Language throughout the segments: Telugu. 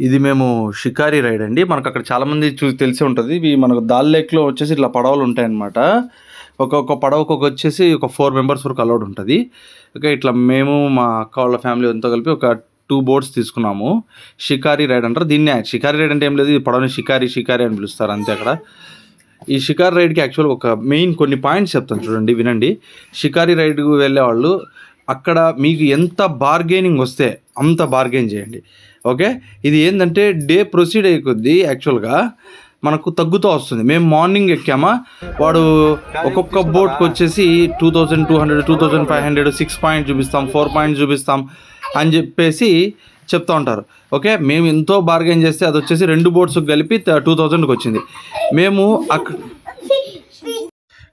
ఇది మేము షికారి రైడ్ అండి. మనకు అక్కడ చాలామంది చూసి తెలిసి ఉంటుంది. ఇవి మనకు దాల్ లేక్లో వచ్చేసి ఇట్లా పడవలు ఉంటాయన్నమాట. ఒక్కొక్క పడవకు ఒక వచ్చేసి ఒక ఫోర్ మెంబర్స్ వరకు అలౌడ్ ఉంటుంది. ఓకే ఇట్లా మేము మా అక్క వాళ్ళ ఫ్యామిలీ అంతా కలిపి ఒక టూ బోట్స్ తీసుకున్నాము. షికారి రైడ్ అంటారు. దీన్నే షికారి రైడ్ అంటే ఏం లేదు. ఈ పడవని షికారి షికారి అని పిలుస్తారు అంతే అక్కడ. ఈ షికారి రైడ్కి యాక్చువల్ ఒక మెయిన్ కొన్ని పాయింట్స్ చెప్తాను చూడండి వినండి. షికారి రైడ్కు వెళ్ళే వాళ్ళు అక్కడ మీకు ఎంత బార్గెనింగ్ వస్తే అంత బార్గెన్ చేయండి. ఓకే? ఇది ఏంటంటే డే ప్రొసీడ్ అయ్యే కొద్దీ యాక్చువల్గా మనకు తగ్గుతూ వస్తుంది. మేము మార్నింగ్ ఎక్కామా? వాడు ఒక్కొక్క బోట్కి వచ్చేసి two thousand two hundred two thousand five hundred six point చూపిస్తాం ఫోర్ పాయింట్ చూపిస్తాం అని చెప్పేసి చెప్తూ ఉంటారు. ఓకే? మేము ఎంతో బార్గెన్ చేస్తే అది వచ్చేసి రెండు బోట్స్ కలిపి టూ థౌజండ్కి వచ్చింది మేము అక్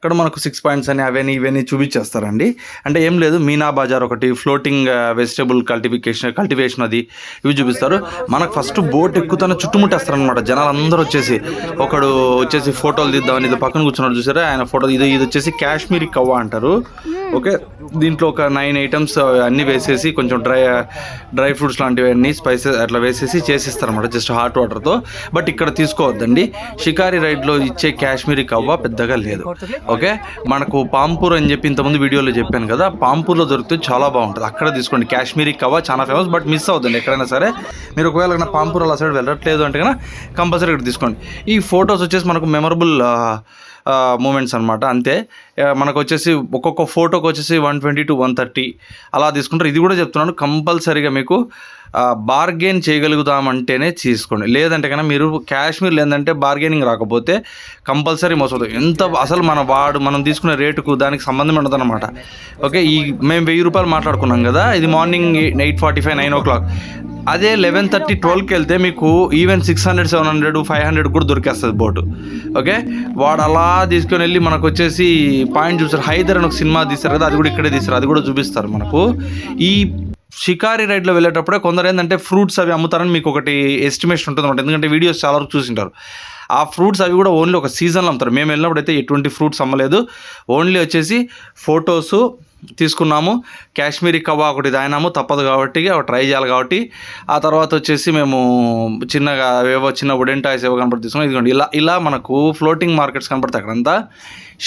ఇక్కడ మనకు సిక్స్ పాయింట్స్ అని అవన్నీ ఇవన్నీ చూపించేస్తారండి. అంటే ఏం లేదు మీనా బజార్ ఒకటి ఫ్లోటింగ్ వెజిటబుల్ కల్టిఫికేషన్ కల్టివేషన్ అది ఇవి చూపిస్తారు. మనకు ఫస్ట్ బోట్ ఎక్కుతానే చుట్టుముట్టేస్తారనమాట జనాలు అందరూ వచ్చేసి ఒకడు వచ్చేసి ఫోటోలు తీద్దామని ఇది పక్కన కూర్చున్నాడు చూసారా? ఆయన ఫోటో ఇది ఇది వచ్చేసి కాశ్మీరీ కవ్వ అంటారు. ఓకే దీంట్లో ఒక నైన్ ఐటమ్స్ అన్నీ వేసేసి కొంచెం డ్రై డ్రై ఫ్రూట్స్ లాంటివి అన్నీ స్పైసెస్ అట్లా వేసేసి చేసిస్తారనమాట జస్ట్ హాట్ వాటర్తో బట్ ఇక్కడ తీసుకోవద్దండి. షికారి రైడ్లో ఇచ్చే కాశ్మీరీ కవ్వ పెద్దగా లేదు. ఓకే మనకు పాంపూర్ అని చెప్పి ఇంతకుముందు వీడియోలో చెప్పాను కదా పాంపూర్లో దొరికితే చాలా బాగుంటుంది. అక్కడ తీసుకోండి. కాశ్మీరీ కవ్వ చాలా ఫేమస్ బట్ మిస్ అవుతుంది ఎక్కడైనా సరే. మీరు ఒకవేళ పాంపూర్ అలా సైడ్ వెళ్ళట్లేదు అంటే కన్నా కంపల్సరీ ఇక్కడ తీసుకోండి. ఈ ఫొటోస్ వచ్చేసి మనకు మెమరబుల్ మూమెంట్స్ అనమాట అంతే. మనకు వచ్చేసి ఒక్కొక్క ఫోటోకి వచ్చేసి one twenty to one thirty అలా తీసుకుంటారు. ఇది కూడా చెప్తున్నాను కంపల్సరీగా మీకు బార్గెన్ చేయగలుగుతామంటేనే తీసుకోండి. లేదంటే కన్నా మీరు కాశ్మీర్ లేదంటే బార్గెనింగ్ రాకపోతే కంపల్సరీ మోసవుతుంది ఎంత అసలు మన వాడు మనం తీసుకునే రేటుకు దానికి సంబంధం ఉండదన్నమాట. ఓకే ఈ మేము వెయ్యి రూపాయలు మాట్లాడుకున్నాం కదా ఇది morning eight forty five nine o'clock. అదే లెవెన్ థర్టీ ట్వెల్వ్కి వెళ్తే మీకు even six hundred seven hundred five hundred కూడా దొరికేస్తుంది బోటు ఓకే వాడు అలా తీసుకొని వెళ్ళి మనకు వచ్చేసి పాయింట్ చూస్తారు హైదర్ అని ఒక సినిమా తీస్తారు కదా అది కూడా ఇక్కడే తీస్తారు అది కూడా చూపిస్తారు మనకు. ఈ షికారి రైడ్లో వెళ్ళేటప్పుడే కొందరు ఏంటంటే ఫ్రూట్స్ అవి అమ్ముతారని మీకు ఒకటి ఎస్టిమేషన్ ఉంటుంది అనమాట ఎందుకంటే వీడియోస్ చాలా వరకు చూసింటారు. ఆ ఫ్రూట్స్ అవి కూడా ఓన్లీ ఒక సీజన్లో అమ్ముతారు. మేము వెళ్ళినప్పుడు అయితే ఎటువంటి ఫ్రూట్స్ అమ్మలేదు. ఓన్లీ వచ్చేసి ఫొటోసు తీసుకున్నాము. కాశ్మీరీ కవ్వా ఒకటి తాగినాము. తప్పదు కాబట్టి అవి ట్రై చేయాలి కాబట్టి. ఆ తర్వాత వచ్చేసి మేము చిన్నగా ఏవో చిన్న వుడెన్ టాయ్స్ ఏవో కనపడి తీసుకున్నాం. ఇదిగోండి ఇలా ఇలా మనకు ఫ్లోటింగ్ మార్కెట్స్ కనపడతాయి అక్కడంతా.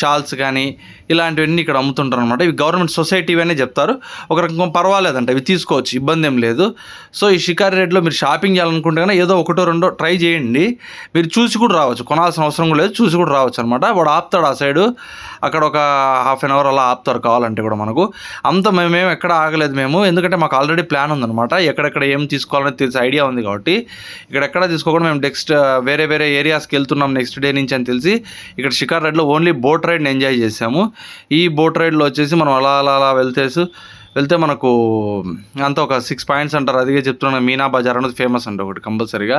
షాల్స్ కానీ ఇలాంటివన్నీ ఇక్కడ అమ్ముతుంటారు అనమాట ఇవి గవర్నమెంట్ సొసైటీ అనే చెప్తారు. ఒక రకం పర్వాలేదంట ఇవి తీసుకోవచ్చు ఇబ్బంది ఏం లేదు. సో ఈ షికారి రేట్లో మీరు షాపింగ్ చేయాలనుకుంటే కానీ ఏదో ఒకటో రెండో ట్రై చేయండి. మీరు చూసి కూడా రావచ్చు కొనాల్సిన అవసరం కూడా లేదు చూసి కూడా రావచ్చు అనమాట వాడు ఆపుతాడు ఆ సైడు. అక్కడ ఒక హాఫ్ అన్ అవర్ అలా ఆపుతారు కావాలంటే కూడా మనకు. అంత మేమేం ఎక్కడ ఆగలేదు మేము. ఎందుకంటే మాకు ఆల్రెడీ ప్లాన్ ఉందనమాట ఎక్కడెక్కడ ఏం తీసుకోవాలని తెలిసి ఐడియా ఉంది కాబట్టి. ఇక్కడ ఎక్కడ తీసుకోకుండా మేము నెక్స్ట్ వేరే వేరే ఏరియాస్కి వెళ్తున్నాం నెక్స్ట్ డే నుంచి అని తెలిసి ఇక్కడ షికార్ రెడ్లో ఓన్లీ బోట్ బోట్ రైడ్ని ఎంజాయ్ చేసాము ఈ బోట్ రైడ్లో వచ్చేసి మనం అలా అలా అలా వెళ్తేసి వెళ్తే మనకు అంత ఒక సిక్స్ పాయింట్స్ అంటారు. అదిగే చెప్తున్నాను మీనా బజార్ అనేది ఫేమస్ అంట ఒకటి కంపల్సరీగా.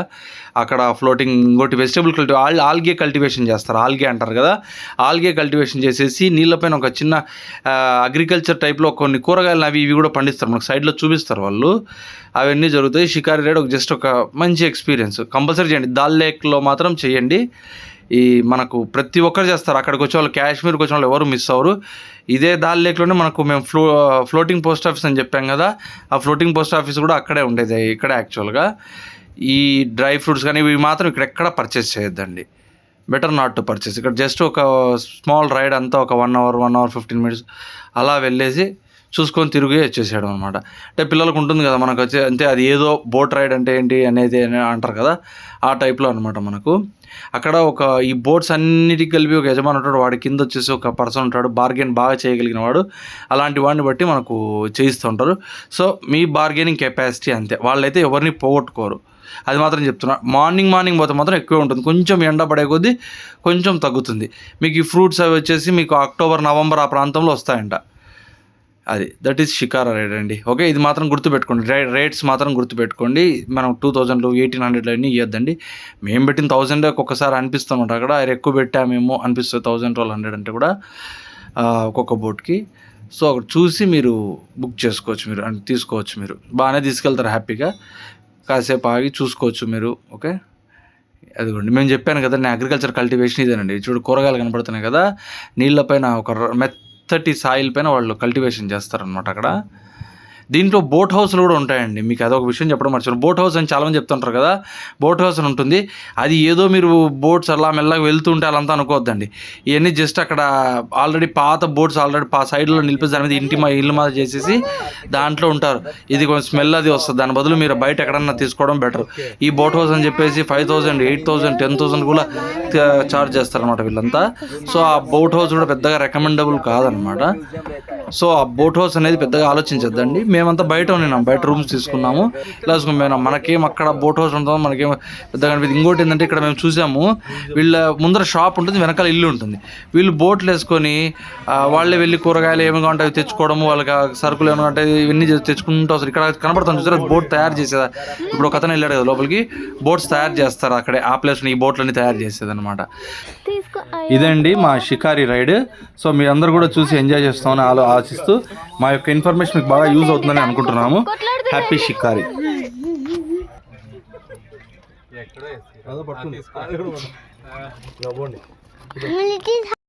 అక్కడ ఫ్లోటింగ్ ఇంకోటి వెజిటబుల్ కల్టి ఆల్ ఆల్గే కల్టివేషన్ చేస్తారు. ఆల్గే అంటారు కదా. ఆల్గే కల్టివేషన్ చేసేసి నీళ్ళపైన ఒక చిన్న అగ్రికల్చర్ టైప్లో కొన్ని కూరగాయలు అవి ఇవి కూడా పండిస్తారు. మనకు సైడ్లో చూపిస్తారు వాళ్ళు. అవన్నీ జరుగుతాయి. షికారి రైడ్ ఒక జస్ట్ ఒక మంచి ఎక్స్పీరియన్స్ కంపల్సరీ చేయండి. దాల్ లేక్లో మాత్రం చేయండి. ఈ మనకు ప్రతి ఒక్కరు చేస్తారు. అక్కడికి వచ్చే వాళ్ళు కాశ్మీర్కి వచ్చిన వాళ్ళు ఎవరు మిస్ అవ్వరు. ఇదే దాల్ లేక్లోనే మనకు మేము ఫ్లో ఫ్లోటింగ్ పోస్ట్ ఆఫీస్ అని చెప్పాం కదా ఆ ఫ్లోటింగ్ పోస్ట్ ఆఫీస్ కూడా అక్కడే ఉండేది ఇక్కడే యాక్చువల్గా ఈ డ్రై ఫ్రూట్స్ కానీ ఇవి మాత్రం ఇక్కడ ఎక్కడ పర్చేస్ చేయొద్దండి. బెటర్ నాట్ టు పర్చేస్ ఇక్కడ జస్ట్ ఒక స్మాల్ రైడ్ అంతా ఒక one hour one hour fifteen minutes అలా వెళ్ళేసి చూసుకొని తిరిగి వచ్చేసాడు అనమాట అంటే పిల్లలకు ఉంటుంది కదా మనకు వచ్చే అంటే అది ఏదో బోట్ రైడ్ అంటే ఏంటి అనేది అంటారు కదా ఆ టైప్లో అనమాట మనకు. అక్కడ ఒక ఈ బోట్స్ అన్నిటికి కలిపి ఒక యజమాని ఉంటాడు వాడి కింద వచ్చేసి ఒక పర్సన్ ఉంటాడు బార్గెన్ బాగా చేయగలిగిన వాడు. అలాంటి వాడిని బట్టి మనకు చేయిస్తూ ఉంటారు. సో మీ బార్గెనింగ్ కెపాసిటీ అంతే. వాళ్ళైతే ఎవరిని పోగొట్టుకోరు. అది మాత్రం చెప్తున్నా. మార్నింగ్ మార్నింగ్ పోతే మాత్రం ఎక్కువే ఉంటుంది. కొంచెం ఎండ పడే కొద్దీ కొంచెం తగ్గుతుంది. మీకు ఈ ఫ్రూట్స్ అవి వచ్చేసి మీకు అక్టోబర్ నవంబర్ ఆ ప్రాంతంలో వస్తాయంట. అది దట్ ఈస్ షికారా రేట్ అండి. ఓకే ఇది మాత్రం గుర్తుపెట్టుకోండి. రేట్స్ మాత్రం గుర్తుపెట్టుకోండి. మనం టూ థౌజండ్లు ఎయిటీన్ హండ్రెడ్లు అన్నీ ఇవ్వద్దండి మేము పెట్టిన థౌజండ్ ఒక్కొక్కసారి అనిపిస్తామంట అక్కడ అరే ఎక్కువ పెట్టామేమో అనిపిస్తుంది థౌజండ్ ట్వెల్వ్ హండ్రెడ్ అంటే కూడా ఒక్కొక్క బోట్కి సో అక్కడ చూసి మీరు బుక్ చేసుకోవచ్చు మీరు అంటే తీసుకోవచ్చు మీరు. బాగానే తీసుకెళ్తారు హ్యాపీగా. కాసేపు ఆగి చూసుకోవచ్చు మీరు ఓకే అదిగోండి మేము చెప్పాను కదా నేను అగ్రికల్చర్ కల్టివేషన్ ఇదేనండి. చూడు కూరగాయలు కనపడుతున్నాయి కదా నీళ్ళపైన ఒక ర- మెత్తటి సాయిల్ పైన వాళ్ళు కల్టివేషన్ చేస్తారనమాట అక్కడ. దీంట్లో బోట్ హౌస్లు కూడా ఉంటాయండి. మీకు అదొక విషయం చెప్పడం మర్చిపోయాను. బోట్ హౌస్ అని చాలామంది చెప్తుంటారు కదా బోట్ హౌస్ అని ఉంటుంది. అది ఏదో మీరు బోట్స్ అలా మెల్లగా వెళ్తుంటే అలా అంతా అనుకోవద్దండి. ఇవన్నీ జస్ట్ అక్కడ ఆల్రెడీ పాత బోట్స్ ఆల్రెడీ పా సైడ్లో నిలిపి దాని మీద ఇంటి మా ఇల్లు మాది చేసేసి దాంట్లో ఉంటారు. ఇది కొంచెం స్మెల్ అది వస్తుంది. దాని బదులు మీరు బయట ఎక్కడన్నా తీసుకోవడం బెటర్. ఈ బోట్ హౌస్ అని చెప్పేసి five thousand eight thousand ten thousand కూడా చార్జ్ చేస్తారనమాట వీళ్ళంతా. సో ఆ బోట్ హౌస్ కూడా పెద్దగా రికమెండబుల్ కాదనమాట సో ఆ బోట్ హౌస్ అనేది పెద్దగా ఆలోచించద్దండి. మేమంతా బయట ఉన్నాం బయట రూమ్స్ తీసుకున్నాము. ప్లస్ మేము మనకేం అక్కడ బోట్ హౌస్ ఉంటుందో మనకేం పెద్దగా అనిపించదు ఇంకోటి ఏంటంటే ఇక్కడ మేము చూసాము వీళ్ళ ముందర షాప్ ఉంటుంది వెనకాల ఇల్లు ఉంటుంది. వీళ్ళు బోట్లు వేసుకొని వాళ్ళే వెళ్ళి కూరగాయలు ఏమి కావాలంటే అవి తెచ్చుకోవడము వాళ్ళకి సరుకులు ఏమైనా అంటే ఇవన్నీ తెచ్చుకుంటూ వస్తారు. ఇక్కడ కనబడుతుంది చూసారా? బోట్ తయారు చేసేదా? ఇప్పుడు ఒక అతను వెళ్ళాడు కదా లోపలికి. బోట్స్ తయారు చేస్తారు అక్కడే. ఆ ప్లేస్లో ఈ బోట్లన్నీ తయారు చేసేది అనమాట ఇదండి మా షికారి రైడ్. సో మీ అందరు కూడా చూసి ఎంజాయ్ చేస్తామని ఆలో ఆశిస్తూ మా యొక్క ఇన్ఫర్మేషన్ మీకు బాగా యూజ్ అవుతుందని అనుకుంటున్నాము. హ్యాపీ షికారి.